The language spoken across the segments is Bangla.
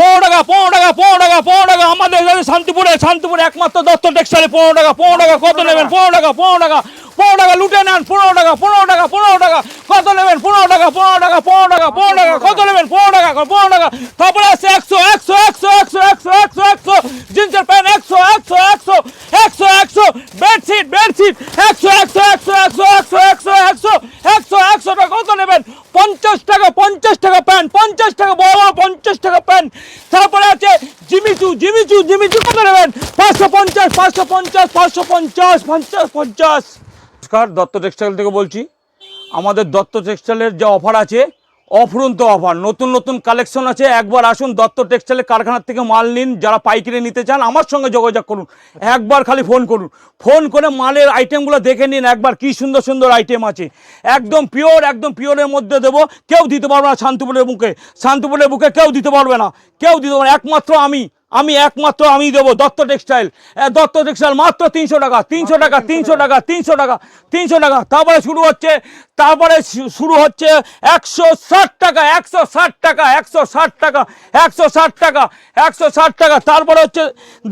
পনেরো টাকা পনেরো টাকা পনেরো টাকা পনেরো টাকা আমাদের শান্তিপুরে শান্তিপুরে একমাত্র দত্ত টেক্সটাইলে পনেরো টাকা পনেরো টাকা কত নেবেন পনেরো টাকা পনেরো টাকা পনেরো টাকা লুটে নেন পনেরো টাকা পনেরো টাকা পনেরো টাকা কত নেবেন পনেরো টাকা পনেরো টাকা পনেরো টাকা পনেরো টাকা কত পাঁচশো পঞ্চাশ পাঁচশো পঞ্চাশ পঞ্চাশ পঞ্চাশ। নমস্কার, দত্ত টেক্সটাইল থেকে বলছি। আমাদের দত্ত টেক্সটাইলের যে অফার আছে, অফুরন্ত অফার, নতুন নতুন কালেকশন আছে। একবার আসুন দত্ত টেক্সটাইলের কারখানার থেকে মাল নিন। যারা পাইকারি নিতে চান, আমার সঙ্গে যোগাযোগ করুন। একবার খালি ফোন করুন। ফোন করে মালের আইটেমগুলো দেখে নিন, একবার কি সুন্দর সুন্দর আইটেম আছে। একদম পিওর একদম পিওরের মধ্যে দেবো। কেউ দিতে পারবে না শান্তিপুরের বুকে। শান্তিপুরের বুকে কেউ দিতে পারবে না। কেউ দিতে পারবে একমাত্র আমি। আমি একমাত্র আমি দেবো দত্ত টেক্সটাইল। দত্ত টেক্সটাইল মাত্র তিনশো টাকা তিনশো টাকা তিনশো টাকা। তিনশো টাকা তিনশো টাকা। তারপরে শুরু হচ্ছে তারপরে শুরু হচ্ছে একশো ষাট টাকা একশো ষাট টাকা একশো ষাট টাকা একশো ষাট টাকা একশো ষাট টাকা। তারপরে হচ্ছে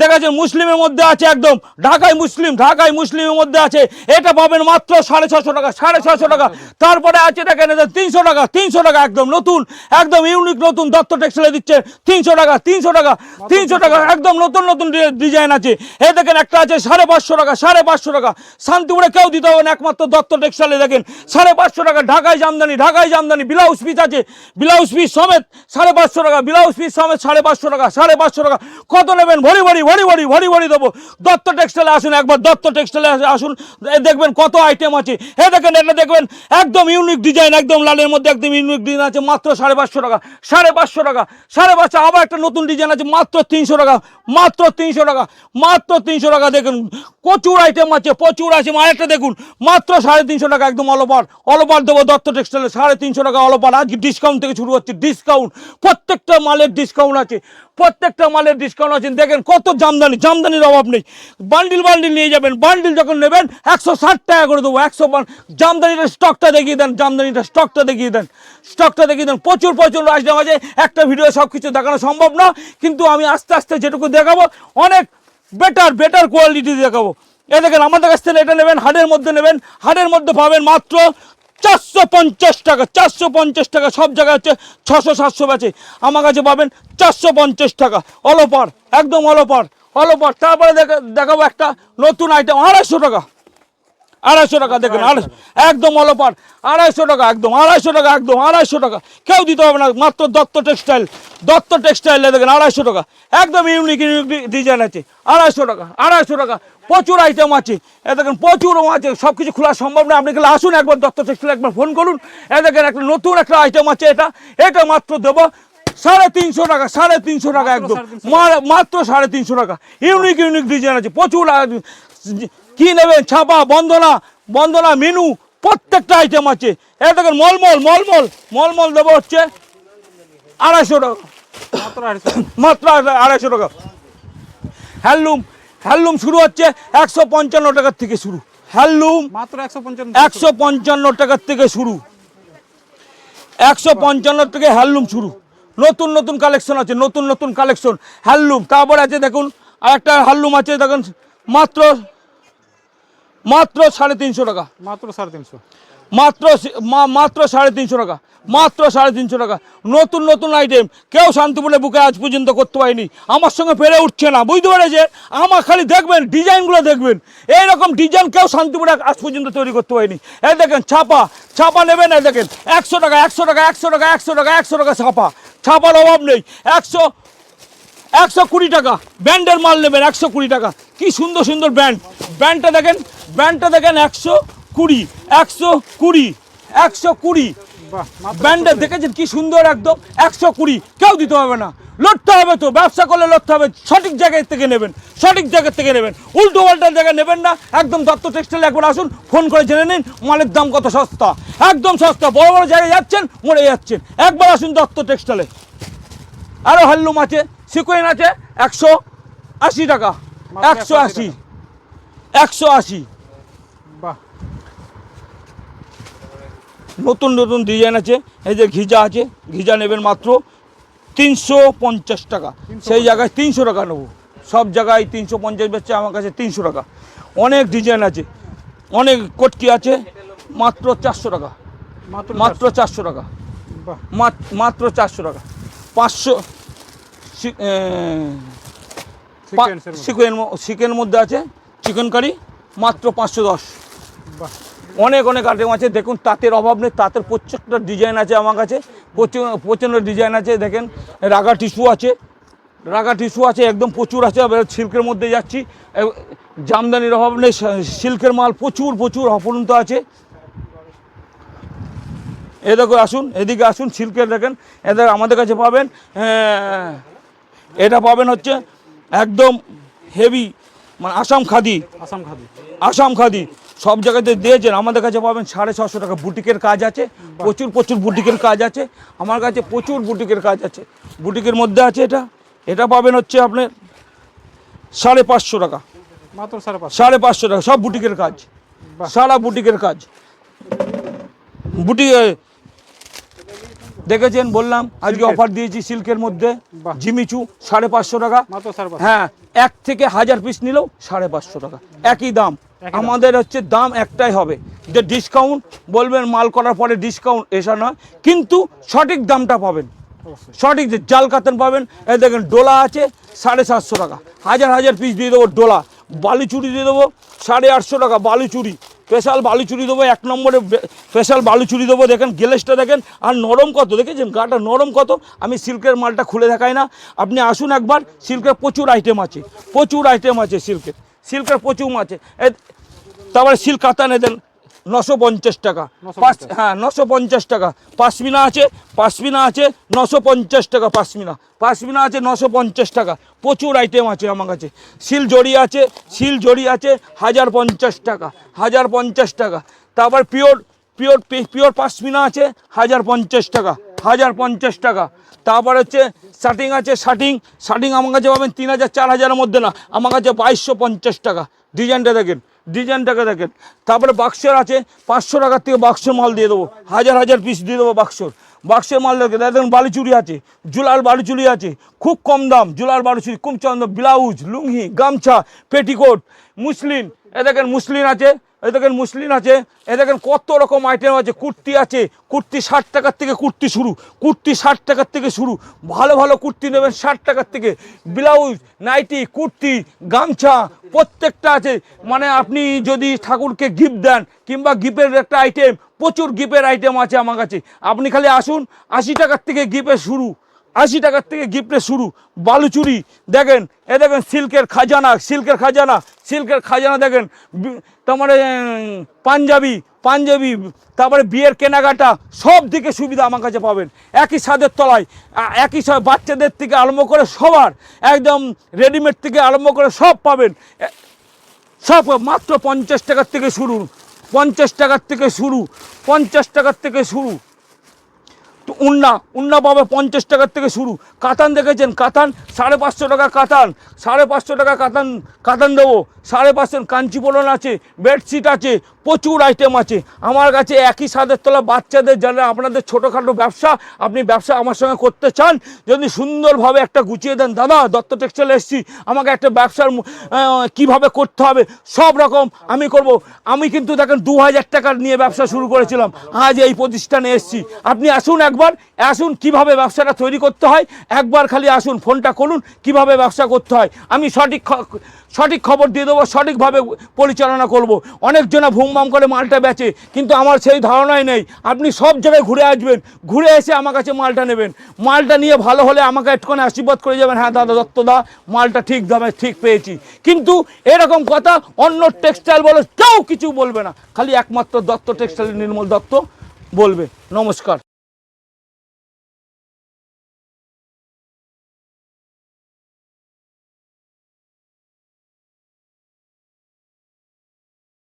দেখা যাচ্ছে মুসলিমের মধ্যে আছে একদম ঢাকায় মুসলিম ঢাকায় মুসলিমের মধ্যে আছে এটা পাবেন মাত্র সাড়ে ছশো টাকা সাড়ে ছশো টাকা। তারপরে আছে দেখেন এটা তিনশো টাকা তিনশো টাকা একদম নতুন একদম ইউনিক নতুন দত্ত টেক্সটাইলে দিচ্ছে তিনশো টাকা তিনশো টাকা তিনশো টাকা, একদম নতুন নতুন ডিজাইন আছে। এই দেখেন একটা আছে সাড়ে পাঁচশো টাকা, সাড়ে পাঁচশো টাকা। শান্তিপুরে কেউ দিতে হবে না, একমাত্র দত্ত টেক্সটাইলে দেখেন। সাড়ে পাঁচশো টাকা, ঢাকায় জামদানি ঢাকায় জামদানি, ব্লাউজ পিস আছে। ব্লাউজ পিস সমেত সাড়ে পাঁচশো টাকা, ব্লাউজ পিস সমেত সাড়ে পাঁচশো টাকা, সাড়ে পাঁচশো টাকা। কত নেবেন? ভরি ভরি ভরি ভরি ভরি ভরি দেবো। দত্ত টেক্সটাইলে আসুন, একবার দত্ত টেক্সটাইলে আসুন। দেখবেন কত আইটেম আছে। এ দেখেন, এটা দেখবেন একদম ইউনিক ডিজাইন একদম লালের মধ্যে একদম ইউনিক ডিজাইন আছে, মাত্র সাড়ে পাঁচশো টাকা, সাড়ে পাঁচশো টাকা, সাড়ে পাঁচশো আবার একটা নতুন ডিজাইন আছে, মাত্র তিনশো টাকা, মাত্র তিনশো টাকা, মাত্র তিনশো টাকা দেখুন। প্রচুর আইটেম আছে, প্রচুর আছে। আরেকটা দেখুন, মাত্র সাড়ে তিনশো টাকা একদম অলপার অলপার দেবো দত্ত টেক্সটাইলে সাড়ে তিনশো টাকা অলপার আজকে ডিসকাউন্ট থেকে শুরু হচ্ছে ডিসকাউন্ট প্রত্যেকটা মালের ডিসকাউন্ট আছে, প্রত্যেকটা মালের ডিসকাউন্ট আছে। দেখেন কত জামদানি, জামদানির অভাব নেই। বান্ডিল বান্ডিল নিয়ে যাবেন। বান্ডিল যখন নেবেন, একশো ষাট টাকা করে দেবো, একশো জামদানিটা স্টকটা দেখিয়ে দেন, জামদানিটা স্টকটা দেখিয়ে দেন স্টকটা দেখিয়ে দেন। প্রচুর প্রচুর আইটেম আছে। একটা ভিডিও সব কিছু দেখানো সম্ভব না, কিন্তু আমি আস্তে আস্তে আস্তে যেটুকু দেখাবো, অনেক বেটার বেটার কোয়ালিটি দেখাবো। এ দেখেন আমাদের কাছ থেকে এটা নেবেন, হাড়ের মধ্যে নেবেন, হাড়ের মধ্যে পাবেন মাত্র চারশো পঞ্চাশ টাকা, চারশো পঞ্চাশ টাকা, সব জায়গায় হচ্ছে ছশো সাতশো ব্যাচে। আমার কাছে পাবেন চারশো পঞ্চাশ টাকা অলপার একদম অলপার অলপার তারপরে দেখা- দেখাবো একটা নতুন আইটেম আড়াইশো টাকা। আড়াইশো টাকা দেখুন আড়াইশো একদম অলপার আড়াইশো টাকা একদম আড়াইশো টাকা একদম আড়াইশো টাকা। কেউ দিতে হবে না মাত্র দত্ত টেক্সটাইল। দত্ত টেক্সটাইলে দেখেন আড়াইশো টাকা। একদম ইউনিক ইউনিক ডিজাইন আছে। আড়াইশো টাকা আড়াইশো টাকা। প্রচুর আইটেম আছে। এ দেখেন প্রচুর আছে। সব কিছু খোলা সম্ভব না। আপনি গেলে আসুন একবার দত্ত টেক্সটাইল একবার ফোন করুন। এ দেখেন একটা নতুন একটা আইটেম আছে এটা। এটা মাত্র দেবো সাড়ে তিনশো টাকা সাড়ে তিনশো টাকা একদম। মাত্র সাড়ে তিনশো টাকা। ইউনিক ইউনিক ডিজাইন আছে। প্রচুর কি নেবেন? ছাপা বন্দনা বন্দনা মেনু প্রত্যেকটা আইটেম আছে। এটা দেখেন মলমল মলমল মলমল দেবো হচ্ছে আড়াইশো টাকা। মাত্র আড়াইশো টাকা। হ্যান্ডলুম হ্যান্ডলুম শুরু হচ্ছে একশো পঞ্চান্ন টাকার থেকে শুরু। হ্যান্ডলুম মাত্র একশো পঞ্চান্ন টাকার থেকে শুরু। একশো পঞ্চান্ন থেকে হ্যান্ডলুম শুরু। নতুন নতুন কালেকশন আছে নতুন নতুন কালেকশন হ্যান্ডলুম তারপরে আছে দেখুন আর একটা হ্যান্ডলুম আছে দেখুন মাত্র মাত্র সাড়ে তিনশো টাকা। মাত্র সাড়ে তিনশো। মাত্র মাত্র সাড়ে তিনশো টাকা। মাত্র সাড়ে তিনশো টাকা। নতুন নতুন আইটেম কেউ শান্তিপুরে বুকে আজ পর্যন্ত করতে পারেনি। আমার সঙ্গে পেরে উঠছে না। বুঝতে পেরেছে আমার খালি দেখবেন ডিজাইনগুলো দেখবেন। এইরকম ডিজাইন কেউ শান্তিপুরে আজ পর্যন্ত তৈরি করতে পারেনি। এই দেখেন ছাপা। ছাপা নেবেন এই দেখেন। একশো টাকা একশো টাকা একশো টাকা একশো টাকা একশো টাকা ছাপা। ছাপার অভাব নেই। একশো একশো কুড়ি টাকা। ব্যান্ডের মাল নেবেন একশো কুড়ি টাকা। কি সুন্দর সুন্দর ব্যান্ড। ব্যান্ডটা দেখেন ব্যান্ডটা দেখেন একশো কুড়ি একশো কুড়ি একশো কুড়ি। বাহ মাত্র ব্যান্ডে দেখেছেন কি সুন্দর একদম একশো কুড়ি। কেউ দিতে হবে না। লড়তে হবে তো ব্যবসা করলে লড়তে হবে। সঠিক জায়গায় থেকে নেবেন সঠিক জায়গা থেকে নেবেন। উল্টো পাল্টা জায়গায় নেবেন না। একদম দত্ত টেক্সটাইল একবার আসুন ফোন করে জেনে নিন মালের দাম কত সস্তা। একদম সস্তা। বড় বড় জায়গায় যাচ্ছেন মরে যাচ্ছেন। একবার আসুন দত্ত টেক্সটাইলে আরও হাল্লুম আছে। সিকোয়েন আছে একশো আশি টাকা একশো আশি একশো আশি। নতুন নতুন ডিজাইন আছে এই যে ঘিজা আছে ঘিজা নেবেন মাত্র তিনশো পঞ্চাশ টাকা। সেই জায়গায় তিনশো টাকা নেব। সব জায়গায় তিনশো পঞ্চাশ বেচছে আমার কাছে তিনশো টাকা। অনেক ডিজাইন আছে অনেক কটকি আছে মাত্র চারশো টাকা। মাত্র চারশো। টাকা। মাত্র চারশো টাকা। পাঁচশো সি- এ, পা- সিকোয়েন্সের মধ্যে। চিকেন মধ্যে। আছে চিকেন কারি মাত্র পাঁচশো দশ। অনেক অনেক আইটেম আছে। দেখুন তাঁতের অভাব নেই। তাঁতের প্রত্যেকটা ডিজাইন আছে আমার কাছে। প্রচুর প্রচণ্ড ডিজাইন আছে। দেখেন রাগা টিস্যু আছে। রাগা টিস্যু আছে একদম প্রচুর আছে। সিল্কের মধ্যে যাচ্ছি। জামদানির অভাব নেই। সিল্কের মাল প্রচুর প্রচুর অপরন্ত আছে। এ দেখো আসুন এদিকে আসুন। সিল্কের দেখেন এদের আমাদের কাছে পাবেন এটা পাবেন হচ্ছে একদম হেভি মানে আসাম খাদি। আসাম খাদি। আসাম খাদি। সব জায়গাতে দিয়েছেন। আমাদের কাছে পাবেন সাড়ে ছশো টাকা বুটিকের কাজ আছে। প্রচুর প্রচুর বুটিকের কাজ আছে। আমার কাছে প্রচুর বুটিকের কাজ আছে। বুটিকের মধ্যে আছে এটা। এটা পাবেন হচ্ছে আপনার সাড়ে পাঁচশো টাকা। মাত্র সাড়ে পাঁচশো। সাড়ে পাঁচশো টাকা। সব বুটিকের কাজ। সারা বুটিকের কাজ। বুটি দেখেছেন? বললাম আজকে অফার দিয়েছি সিল্কের মধ্যে। জিমিচু সাড়ে পাঁচশো টাকা। হ্যাঁ এক থেকে হাজার পিস নিলেও সাড়ে পাঁচশো টাকা। একই দাম। আমাদের হচ্ছে দাম একটাই হবে। যে ডিসকাউন্ট বলবেন মাল করার পরে ডিসকাউন্ট এসা নয়। কিন্তু সঠিক দামটা পাবেন। সঠিক জাল কাতান পাবেন। এই দেখেন ডোলা আছে সাড়ে সাতশো টাকা। হাজার হাজার পিস দিয়ে দেবো ডোলা। বালু চুরি দিয়ে দেবো, সাড়ে আটশো টাকা বালুচুরি স্পেশাল বালু চুরি দেবো, এক নম্বরে স্পেশাল বালু চুরি দেবো, দেখেন গেলেসটা দেখেন। আর নরম কত, দেখেছেন গাটা নরম কত? আমি সিল্কের মালটা খুলে দেখাই না। আপনি আসুন একবার, সিল্কের প্রচুর আইটেম আছে, প্রচুর আইটেম আছে সিল্কের। সিল্কের প্রচুর আছে। তারপরে সিল্ক কাতা দেন নশো পঞ্চাশ টাকা। 950 পাঁচ হ্যাঁ নশো পঞ্চাশ টাকা। পাশমিনা আছে পাশমিনা আছে নশো পঞ্চাশ টাকা পাশমিনা পাশমিনা আছে নশো পঞ্চাশ টাকা। প্রচুর আইটেম আছে আমার কাছে। শিল জড়ি আছে শিল জড়ি আছে হাজার পঞ্চাশ টাকা হাজার পঞ্চাশ টাকা। তারপর পিওর পিওর পিওর পাশমিনা আছে হাজার পঞ্চাশ টাকা হাজার পঞ্চাশ টাকা। তারপর হচ্ছে শার্টিং আছে শার্টিং। শার্টিং আমার কাছে পাবেন তিন হাজার চার হাজারের মধ্যে না। আমার কাছে বাইশশো পঞ্চাশ টাকা। ডিজাইনটা দেখেন। ডিজাইনটাকে দেখেন। তারপরে বাক্সের আছে, পাঁচশো টাকার থেকে বাক্সের মাল দিয়ে দেবো। হাজার হাজার পিস দিয়ে দেবো বাক্সর। বাক্সের মাল দেখে দেখেন বালিচুরি আছে জুলার বালিচুরি আছে, খুব কম দাম জুলার বালিচুরি খুব দাম ব্লাউজ, লুঙ্গি, গামছা, পেটিকোট, মুসলিন, এ দেখেন মুসলিন আছে এ দেখেন মুসলিম আছে এ দেখেন কত রকম আইটেম আছে, কুর্তি আছে, কুর্তি ষাট টাকার থেকে কুর্তি শুরু, কুর্তি ষাট টাকার থেকে শুরু, ভালো ভালো কুর্তি নেবেন ষাট টাকার থেকে। ব্লাউজ, নাইটি, কুর্তি, গামছা, প্রত্যেকটা আছে। মানে আপনি যদি ঠাকুরকে গিফট দেন, কিংবা গিফের একটা আইটেম প্রচুর গিফের আইটেম আছে আমার কাছে। আপনি খালি আসুন, আশি টাকার থেকে গিফের শুরু। আশি টাকার থেকে গিফটের শুরু বালুচুরি দেখেন, এ দেখেন সিল্কের খাজানা সিল্কের খাজানা সিল্কের খাজানা দেখেন তারপরে পাঞ্জাবি পাঞ্জাবি, তারপরে বিয়ের কেনাকাটা, সব দিকে সুবিধা আমার কাছে পাবেন। একই ছাদের তলায় একই সব বাচ্চাদের থেকে আরম্ভ করে সবার, একদম রেডিমেড থেকে আরম্ভ করে সব পাবেন। সব, মাত্র পঞ্চাশ টাকার থেকে শুরু, পঞ্চাশ টাকার থেকে শুরু, পঞ্চাশ টাকার থেকে শুরু। উন্না উন্না পাবে পঞ্চাশ টাকার থেকে শুরু। কাতান দেখেছেন? কাতান, সাড়ে পাঁচশো টাকা কাতান, সাড়ে পাঁচশো টাকা কাতান কাতান দেবো। সাড়ে পাঁচশো কাঞ্চিপলন আছে, বেডশিট আছে, প্রচুর আইটেম আছে। আমার কাছে একই সাদের তলা বাচ্চাদের যারা আপনাদের ছোটোখাটো ব্যবসা, আপনি ব্যবসা আমার সঙ্গে করতে চান, যদি সুন্দরভাবে একটা গুছিয়ে দেন, দাদা, দত্ত টেক্সটাইল এসছি, আমাকে একটা ব্যবসার কীভাবে করতে হবে? সব রকম আমি করব। আমি কিন্তু দেখেন দু হাজার টাকার নিয়ে ব্যবসা শুরু করেছিলাম। আজ এই প্রতিষ্ঠানে এসছি। আপনি আসুন একবার। আসুন কীভাবে ব্যবসাটা তৈরি করতে হয়? একবার খালি আসুন, ফোনটা করুন, কীভাবে ব্যবসা করতে হয়? আমি সঠিক সঠিক খবর দিয়ে দেবো, সঠিকভাবে পরিচালনা করব। অনেকজনা ভুমভাম করে মালটা বেচে, কিন্তু আমার সেই ধারণাই নেই। আপনি সব জায়গায় ঘুরে আসবেন, ঘুরে এসে আমার কাছে মালটা নেবেন। মালটা নিয়ে ভালো হলে আমাকে একটুখানি আশীর্বাদ করে যাবেন। হ্যাঁ দাদা দত্তদা, মালটা ঠিক দামে ঠিক পেয়েছি। কিন্তু এরকম কথা অন্য টেক্সটাইল বলে কেউ কিছু বলবে না। খালি একমাত্র দত্ত টেক্সটাইল নির্মল দত্ত বলবে। নমস্কার।